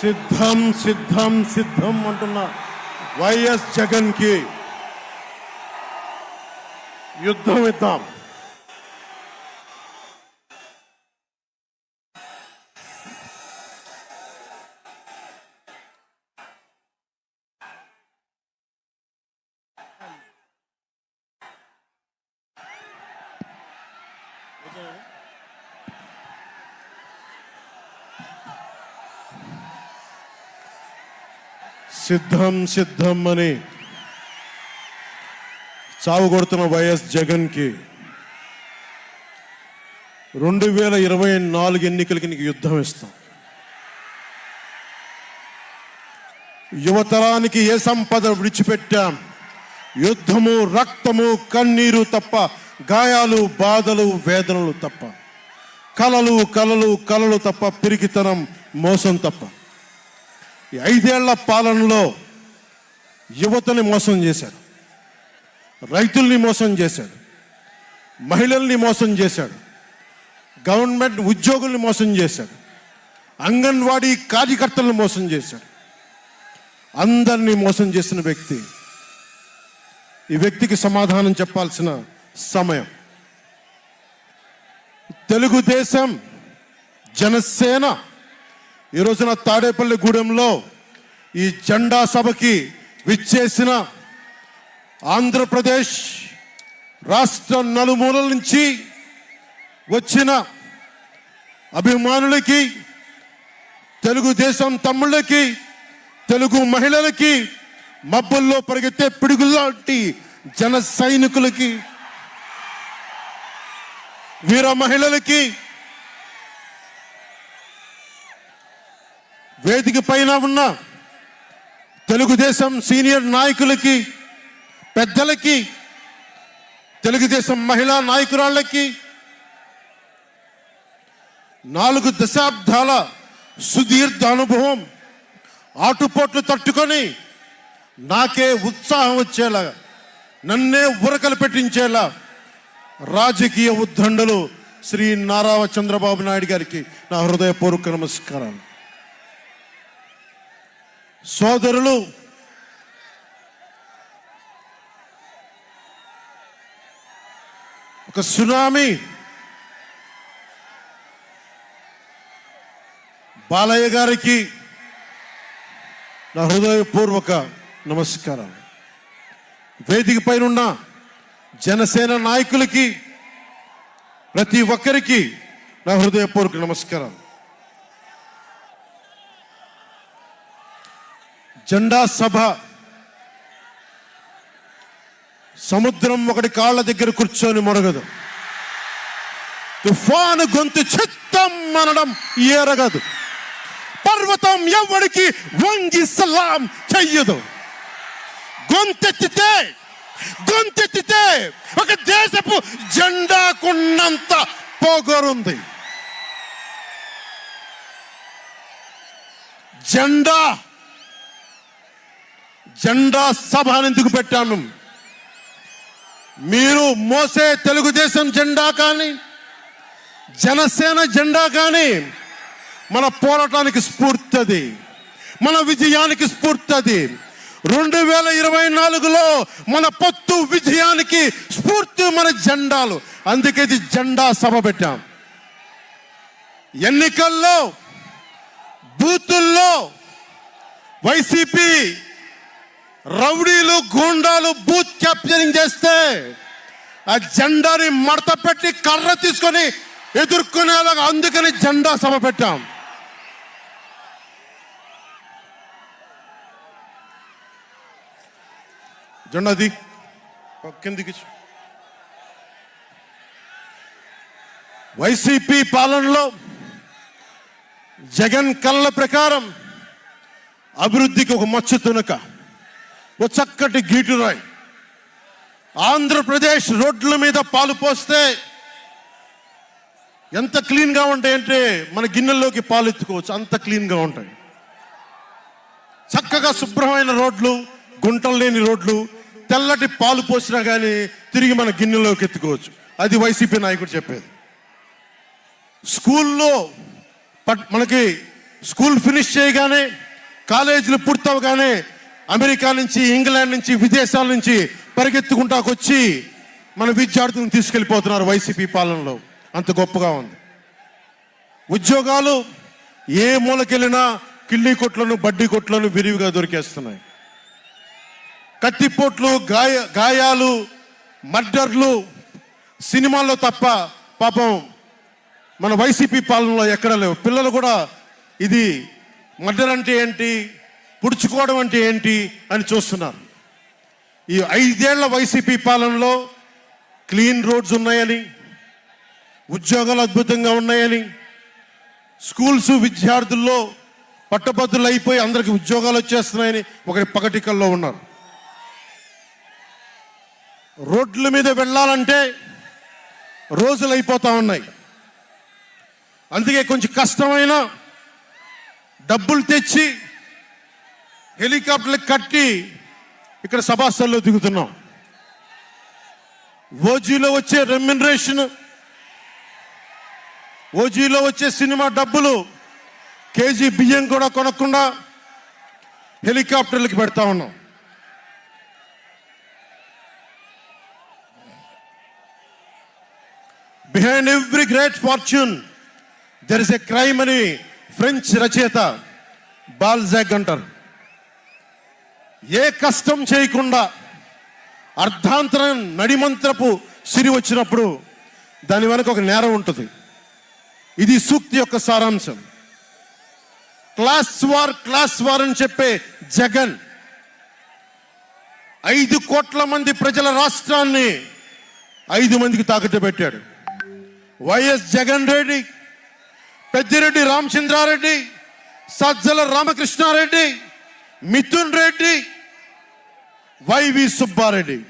సిద్ధం సిద్ధం సిద్ధం అంటున్న. వైఎస్ జగన్కి యుద్ధం ఇద్దాం. సిద్ధం సిద్ధం అని చావు కొడుతున్న వైఎస్ జగన్కి రెండు వేల ఇరవై నాలుగు ఎన్నికలకి నీకు యుద్ధం ఇస్తాం. యువతరానికి ఏ సంపద విడిచిపెట్టాం? యుద్ధము రక్తము కన్నీరు తప్ప గాయాలు బాధలు వేదనలు తప్ప. కలలు కలలు కలలు తప్ప పిరికితనం మోసం తప్ప. ఈ ఐదేళ్ళ పాలనలో యువతని మోసం చేశాడు. రైతుల్ని మోసం చేశాడు. మహిళల్ని మోసం చేశాడు. గవర్నమెంట్ ఉద్యోగుల్ని మోసం చేశాడు. అంగన్వాడీ కార్యకర్తలను మోసం చేశాడు. అందరినీ మోసం చేసిన వ్యక్తి. ఈ వ్యక్తికి సమాధానం చెప్పాల్సిన సమయం. తెలుగుదేశం జనసేన ఈ రోజున తాడేపల్లి గూడెంలో ఈ జెండా సభకి విచ్చేసిన ఆంధ్రప్రదేశ్ రాష్ట్ర నలుమూలల నుంచి వచ్చిన అభిమానులకి తెలుగుదేశం తమ్ముళ్ళకి తెలుగు మహిళలకి మబ్బుల్లో పరిగెత్తే పిడుగులాంటి జన సైనికులకి వీర మహిళలకి వేదిక పైన ఉన్న తెలుగుదేశం సీనియర్ నాయకులకి పెద్దలకి తెలుగుదేశం మహిళా నాయకురాళ్ళకి నాలుగు దశాబ్దాల సుదీర్ఘ అనుభవం ఆటుపోట్లు తట్టుకొని నాకే ఉత్సాహం వచ్చేలా నన్నే ఉరకలు పెట్టించేలా రాజకీయ ఉద్దండలు శ్రీ నారా చంద్రబాబు నాయుడు గారికి నా హృదయపూర్వక నమస్కారాలు. సోదరులు ఒక సునామీ బాలయ్య గారికి నా హృదయపూర్వక నమస్కారాలు. వేదిక పైన ఉన్న జనసేన నాయకులకి ప్రతి ఒక్కరికి నా హృదయపూర్వక నమస్కారాలు. జెండా సభ. సముద్రం ఒకటి కాళ్ళ దగ్గర కూర్చొని మొరగదు. తుఫాను గొంతు చిత్తం అనడం ఎరగదు పర్వతం ఎవరికి వంగి సలాం చెయ్యదు. గొంతెత్తితే గొంతెత్తితే ఒక దేశపు జెండాకున్నంత పొగరుంది. జెండా జెండా సభ ఎందుకు పెట్టాను? మీరు మోసే తెలుగుదేశం జెండా కానీ జనసేన జెండా కానీ మన పోరాటానికి స్ఫూర్తి మన విజయానికి స్ఫూర్తి రెండు వేల ఇరవై నాలుగులో మన పొత్తు విజయానికి స్ఫూర్తి మన జెండాలు. అందుకే ఇది జెండా సభ పెట్టాం. ఎన్నికల్లో బూతుల్లో వైసీపీ రౌడీలు గూండాలు బూత్ క్యాప్చరింగ్ చేస్తే ఆ జెండాని మడత పెట్టి కర్ర తీసుకొని ఎదుర్కొనేలాగా అందుకని జెండా సభ పెట్టాం. జెండాది కిందికి వైసీపీ పాలనలో జగన్ కళ్ళ ప్రకారం అభివృద్ధికి ఒక మచ్చు తునక. ఓ చక్కటి గీటురాయి ఆంధ్రప్రదేశ్ రోడ్ల మీద పాలు పోస్తే ఎంత క్లీన్గా ఉంటాయంటే మన గిన్నెల్లోకి పాలు ఎత్తుకోవచ్చు అంత క్లీన్గా ఉంటాయి. చక్కగా శుభ్రమైన రోడ్లు గుంటలు లేని రోడ్లు తెల్లటి పాలు పోసినా కానీ తిరిగి మన గిన్నెలోకి ఎత్తుకోవచ్చు. అది వైసీపీ నాయకుడు చెప్పేది. స్కూల్లో పట్- మనకి స్కూల్ ఫినిష్ చేయగానే కాలేజీలు పూర్తవగానే అమెరికా నుంచి ఇంగ్లాండ్ నుంచి విదేశాల నుంచి పరిగెత్తుకుంటాకొచ్చి మన విద్యార్థులను తీసుకెళ్ళిపోతున్నారు వైసీపీ పాలనలో. అంత గొప్పగా ఉంది. ఉద్యోగాలు ఏ మూలకెళ్ళినా కిల్లి కొట్లను బడ్డీ కొట్లను విరివిగా దొరికేస్తున్నాయి. కత్తిపోట్లు గాయ గాయాలు మర్డర్లు సినిమాల్లో తప్ప పాపం మన వైసీపీ పాలనలో ఎక్కడ లేవు. పిల్లలు కూడా ఇది మర్డర్ అంటే ఏంటి? పుడుచుకోవడం అంటే ఏంటి అని చూస్తున్నారు. ఈ ఐదేళ్ళ వైసీపీ పాలనలో క్లీన్ రోడ్స్ ఉన్నాయని ఉద్యోగాలు అద్భుతంగా ఉన్నాయని స్కూల్స్ విద్యార్థుల్లో పట్టభద్రులు అయిపోయి అందరికి ఉద్యోగాలు వచ్చేస్తున్నాయని ఒకటి పగటికల్లో ఉన్నారు. రోడ్ల మీద వెళ్ళాలంటే రోజులు అయిపోతూ ఉన్నాయి. అందుకే కొంచెం కష్టమైన డబ్బులు తెచ్చి హెలికాప్టర్లు కట్టి ఇక్కడ సభాస్థల్లో దిగుతున్నాం. ఓజీలో వచ్చే రెమ్యునరేషన్ ఓజీలో వచ్చే సినిమా డబ్బులు కేజీ బియ్యం కూడా కొనకుండా హెలికాప్టర్లకి పెడతా ఉన్నాం. Behind every great fortune there is a crime అని ఫ్రెంచ్ రచయిత బాల్జాగ్ అంటారు. ఏ కష్టం చేయకుండా అర్ధాంతరం నడిమంత్రపు సిరి వచ్చినప్పుడు దాని వెనక ఒక నేరం ఉంటుంది. ఇది సూక్తి యొక్క సారాంశం. క్లాస్ వార్ క్లాస్ వార్ అని చెప్పే జగన్ ఐదు కోట్ల మంది ప్రజల రాష్ట్రాన్ని ఐదు మందికి తాకట్టు పెట్టాడు. YS Jagan Reddy Peddireddy Ramachandrareddy Sajjala Ramakrishnareddy Mithun Reddy YV Subbareddy.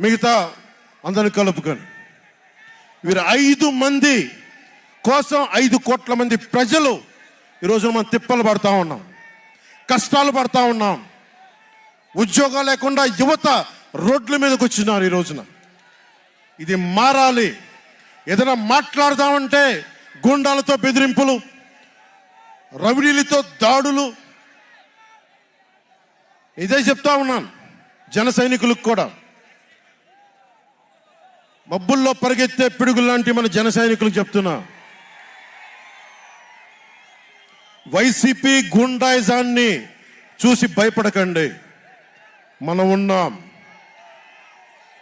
మిగతా అందరిని కలుపుకొని. వీరు ఐదు మంది కోసం ఐదు కోట్ల మంది ప్రజలు ఈరోజు మనం తిప్పలు పడతా ఉన్నాం. కష్టాలు పడతా ఉన్నాం. ఉద్యోగాలు లేకుండా యువత రోడ్ల మీదకి వచ్చినారు ఈ రోజున. ఇది మారాలి. ఏదైనా మాట్లాడదామంటే గుండాలతో బెదిరింపులు రవిడీలతో దాడులు ఇదే చెప్తా ఉన్నాను. జన సైనికులకు కూడా. మబ్బుల్లో పరిగెత్తే పిడుగులు లాంటి మన జన సైనికులకు చెప్తున్నా. వైసీపీ గుండాయిజాన్ని చూసి భయపడకండి. మనం ఉన్నాం.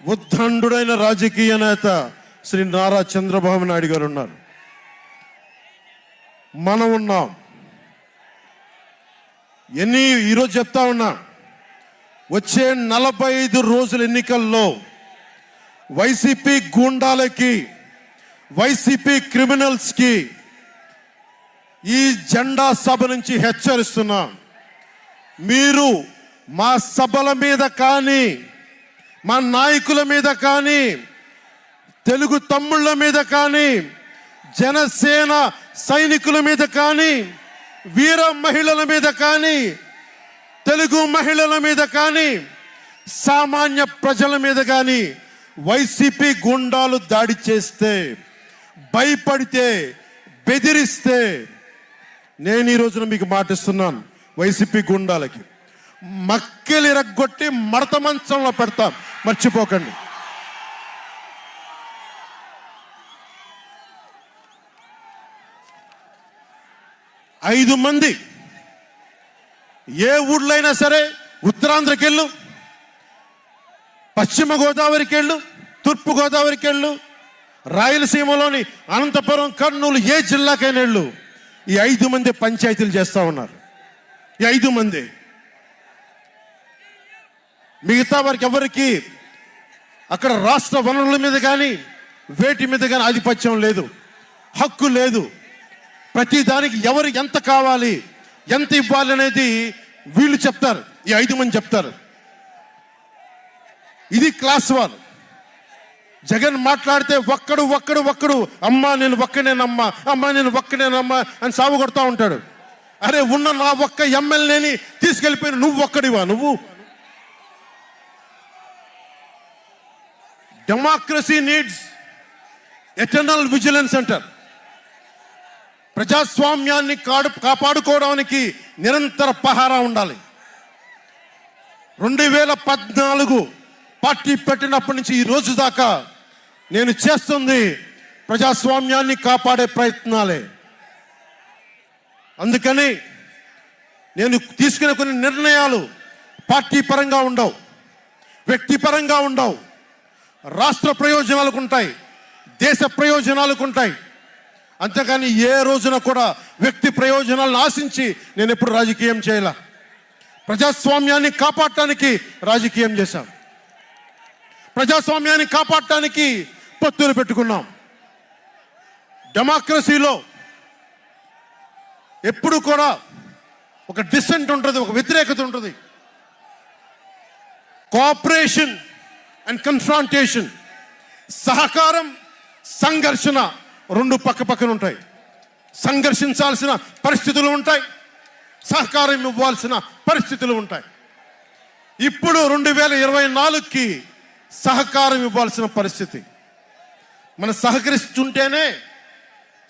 ఉద్దండుడైన రాజకీయ నేత శ్రీ నారా చంద్రబాబు నాయుడు గారు ఉన్నారు. మనం ఉన్నాం. ఎన్ని ఈరోజు చెప్తా ఉన్నా. వచ్చే నలభై ఐదు రోజుల ఎన్నికల్లో వైసీపీ గూండాలకి వైసీపీ క్రిమినల్స్కి ఈ జెండా సభ నుంచి హెచ్చరిస్తున్నా. మీరు మా సభల మీద కానీ మా నాయకుల మీద కానీ తెలుగు తమ్ముళ్ళ మీద కానీ జనసేన సైనికుల మీద కానీ వీర మహిళల మీద కానీ తెలుగు మహిళల మీద కానీ సామాన్య ప్రజల మీద కానీ వైసీపీ గుండాలు దాడి చేస్తే భయపడితే బెదిరిస్తే నేను ఈ రోజున మీకు మాటిస్తున్నాను వైసీపీ గుండాలకి. మక్కిలి రగ్గొట్టి మడత మంచంలో పెడతాం. మర్చిపోకండి. ఐదు మంది ఏ ఊళ్ళో అయినా సరే ఉత్తరాంధ్రకి వెళ్ళు పశ్చిమ గోదావరికి వెళ్ళు తూర్పు గోదావరికి వెళ్ళు రాయలసీమలోని అనంతపురం కర్నూలు ఏ జిల్లాకైనా వెళ్ళు. ఈ ఐదు మంది పంచాయతీలు చేస్తూ ఉన్నారు. ఈ ఐదు మంది. మిగతా వారికి ఎవరికి అక్కడ రాష్ట్ర వనరుల మీద కానీ వేటి మీద కానీ ఆధిపత్యం లేదు హక్కు లేదు. ప్రతి దానికి ఎవరు ఎంత కావాలి ఎంత ఇవ్వాలనేది వీళ్ళు చెప్తారు. ఈ ఐదు మంది చెప్తారు. ఇది క్లాస్ వన్ జగన్ మాట్లాడితే ఒక్కడు ఒక్కడు ఒక్కడు అమ్మా నేను ఒక్కనేనమ్మా అమ్మా నేను ఒక్కనేనమ్మా అని సాగు కొడుతూ ఉంటాడు. అరే ఉన్న నా ఒక్క ఎమ్మెల్యేని తీసుకెళ్ళిపోయిన నువ్వు ఒక్కడివా? నువ్వు? డెమోక్రసీ నీడ్స్ ఎటర్నల్ విజిలెన్స్ అంటారు ప్రజాస్వామ్యాన్ని కాడు కాపాడుకోవడానికి నిరంతర పహారా ఉండాలి. రెండు వేల పద్నాలుగు పార్టీ పెట్టినప్పటి నుంచి ఈ రోజు దాకా నేను చేస్తుంది ప్రజాస్వామ్యాన్ని కాపాడే ప్రయత్నాలే. అందుకని నేను తీసుకునే కొన్ని నిర్ణయాలు పార్టీ పరంగా ఉండవు వ్యక్తిపరంగా ఉండవు. రాష్ట్ర ప్రయోజనాలకు ఉంటాయి దేశ ప్రయోజనాలకు ఉంటాయి. అంతేకాని ఏ రోజున కూడా వ్యక్తి ప్రయోజనాలను ఆశించి నేను ఎప్పుడు రాజకీయం చేయాల. ప్రజాస్వామ్యాన్ని కాపాడటానికి రాజకీయం చేశాం. ప్రజాస్వామ్యాన్ని కాపాడటానికి పొత్తులు పెట్టుకున్నాం. డెమోక్రసీలో ఎప్పుడు కూడా ఒక డిసెంట్ ఉంటుంది ఒక వ్యతిరేకత ఉంటుంది. కోఆపరేషన్ అండ్ కన్ఫ్రాంటేషన్ సహకారం సంఘర్షణ రెండు పక్క పక్కన ఉంటాయి. సంఘర్షించాల్సిన పరిస్థితులు ఉంటాయి. సహకారం ఇవ్వాల్సిన పరిస్థితులు ఉంటాయి. ఇప్పుడు రెండు వేల ఇరవై నాలుగుకి సహకారం ఇవ్వాల్సిన పరిస్థితి. మనం సహకరిస్తుంటేనే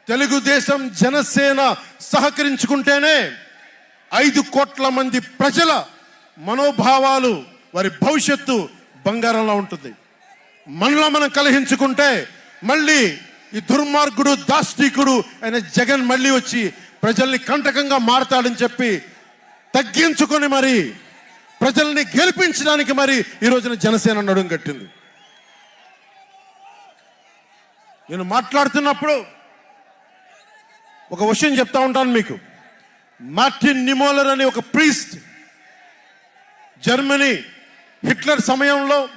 తెలుగుదేశం జనసేన సహకరించుకుంటేనే ఐదు కోట్ల మంది ప్రజల మనోభావాలు వారి భవిష్యత్తు బంగారంలో ఉంటుంది. మనలో మనం కలిహించుకుంటే మళ్ళీ ఈ దుర్మార్గుడు దాష్టికుడు అయిన జగన్ మళ్ళీ వచ్చి ప్రజల్ని కంటకంగా మారతాడని చెప్పి తగ్గించుకొని మరి ప్రజల్ని గెలిపించడానికి మరి ఈ రోజున జనసేన నడుం కట్టింది. నేను మాట్లాడుతున్నప్పుడు ఒక విషయం చెప్తా ఉంటాను మీకు. మార్టిన్ నిమోలర్ అనే ఒక ప్రీస్ట్ జర్మనీ హిట్లర్ సమయంలో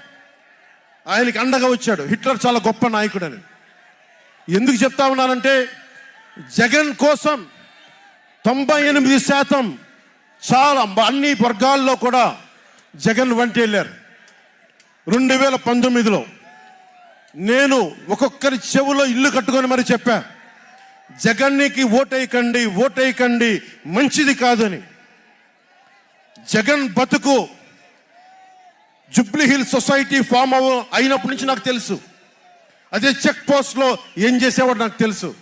ఆయనకి అండగా వచ్చాడు. హిట్లర్ చాలా గొప్ప నాయకుడని. ఎందుకు చెప్తా ఉన్నానంటే జగన్ కోసం తొంభై ఎనిమిది శాతం చాలా అన్ని వర్గాల్లో కూడా జగన్ వంటి వెళ్ళారు. రెండు వేల పంతొమ్మిదిలో నేను ఒక్కొక్కరి చెవులో ఇల్లు కట్టుకొని మరి చెప్పా జగన్నికి ఓటేయకండి ఓటేయకండి మంచిది కాదని. జగన్ బతుకు జుబ్లీ హిల్ సొసైటీ ఫామ్ అయినప్పటి నుంచి నాకు తెలుసు. అదే చెక్ పోస్ట్లో ఏం చేసేవాడు నాకు తెలుసు.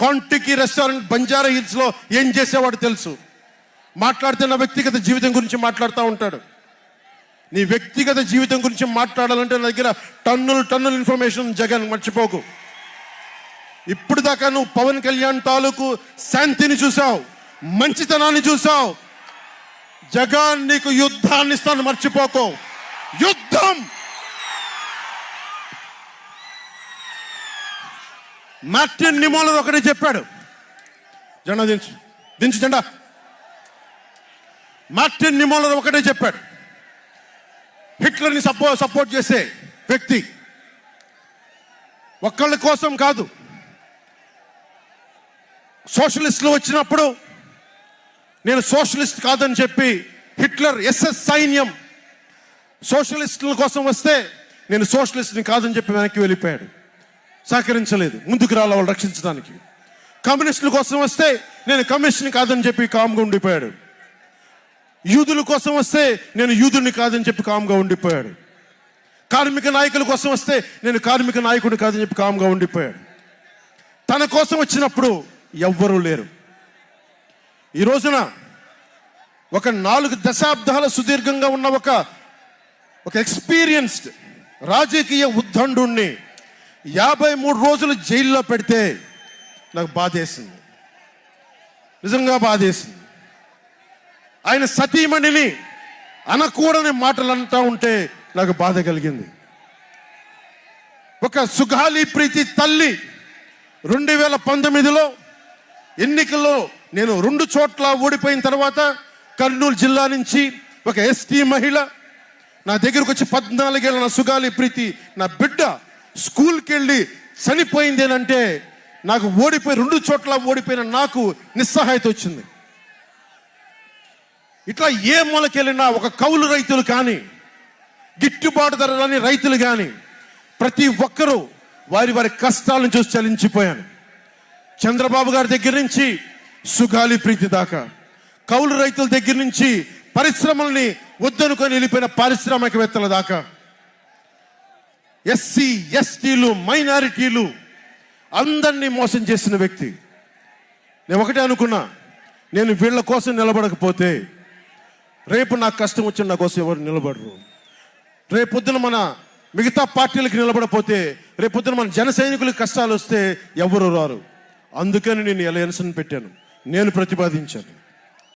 కాంటికి రెస్టారెంట్ బంజారా హిల్స్లో ఏం చేసేవాడు తెలుసు. మాట్లాడితే నా వ్యక్తిగత జీవితం గురించి మాట్లాడుతూ ఉంటాడు. నీ వ్యక్తిగత జీవితం గురించి మాట్లాడాలంటే నా దగ్గర టన్నులు టన్నుల ఇన్ఫర్మేషన్ జగన్ మర్చిపోకు. ఇప్పుడు దాకా నువ్వు పవన్ కళ్యాణ్ తాలూకు శాంతిని చూసావు మంచితనాన్ని చూసావు జగన్ నీకు యుద్ధాన్ని ఇస్తాను మర్చిపోకు. యుద్ధం! మార్టిన్ నిమోలర్ ఒకటే చెప్పాడు. జెండా దించు. దించు జెండా. మార్టిన్ నిమోలర్ ఒకటే చెప్పాడు. హిట్లర్ని సపో సపోర్ట్ చేసే వ్యక్తి. ఒక్కళ్ళ కోసం కాదు. సోషలిస్టులు వచ్చినప్పుడు నేను సోషలిస్ట్ కాదని చెప్పి హిట్లర్ ఎస్ఎస్ సైన్యం సోషలిస్టుల కోసం వస్తే నేను సోషలిస్ట్ని కాదని చెప్పి వెనక్కి వెళ్ళిపోయాడు. సహకరించలేదు. ముందుకు రాల వాళ్ళు రక్షించడానికి. కమ్యూనిస్టుల కోసం వస్తే నేను కమ్యూనిస్ట్ని కాదని చెప్పి కామ్గా ఉండిపోయాడు. యూదుల కోసం వస్తే నేను యూదుని కాదని చెప్పి కామ్గా ఉండిపోయాడు. కార్మిక నాయకుల కోసం వస్తే నేను కార్మిక నాయకుడిని కాదని చెప్పి కామ్గా ఉండిపోయాడు. తన కోసం వచ్చినప్పుడు ఎవ్వరూ లేరు. ఈ రోజున ఒక నాలుగు దశాబ్దాల సుదీర్ఘంగా ఉన్న ఒక ఒక ఎక్స్పీరియన్స్డ్ రాజకీయ ఉద్దండుణ్ణి యాభై మూడు రోజులు జైల్లో పెడితే నాకు బాధేసింది. నిజంగా బాధేసింది. ఆయన సతీమణిని అనకూడని మాటలు అంటా ఉంటే నాకు బాధ కలిగింది. ఒక సుగాలి ప్రీతి తల్లి రెండు వేల పంతొమ్మిదిలో ఎన్నికల్లో నేను రెండు చోట్ల ఓడిపోయిన తర్వాత కర్నూలు జిల్లా నుంచి ఒక ఎస్టీ మహిళ నా దగ్గరకు వచ్చి పద్నాలుగేళ్ళ నా సుగాలి ప్రీతి నా బిడ్డ స్కూల్కి వెళ్ళి చనిపోయిందేనంటే నాకు ఓడిపోయి రెండు చోట్ల ఓడిపోయిన నాకు నిస్సహాయత వచ్చింది. ఇట్లా ఏ మూలకెళ్ళినా ఒక కౌలు రైతులు కానీ గిట్టుబాటు ధర రాని రైతులు కానీ ప్రతి ఒక్కరూ వారి వారి కష్టాలను చూసి చలించిపోయాను చంద్రబాబు గారి దగ్గర నుంచి సుగాలి ప్రీతి దాకా కౌలు రైతుల దగ్గర నుంచి పరిశ్రమల్ని వద్దనుకొని వెళ్ళిపోయిన పారిశ్రామికవేత్తల దాకా ఎస్సీ ఎస్టీలు మైనారిటీలు అందరినీ మోసం చేసిన వ్యక్తి. నేను ఒకటే అనుకున్నా నేను వీళ్ళ కోసం నిలబడకపోతే రేపు నాకు కష్టం వచ్చిన నా కోసం ఎవరు నిలబడరు. రేపొద్దున మన మిగతా పార్టీలకు నిలబడపోతే రేపొద్దున మన జన సైనికులకు కష్టాలు వస్తే ఎవరు రారు. అందుకని నేను ఎలయన్స్ని పెట్టాను. నేను ప్రతిపాదించాను.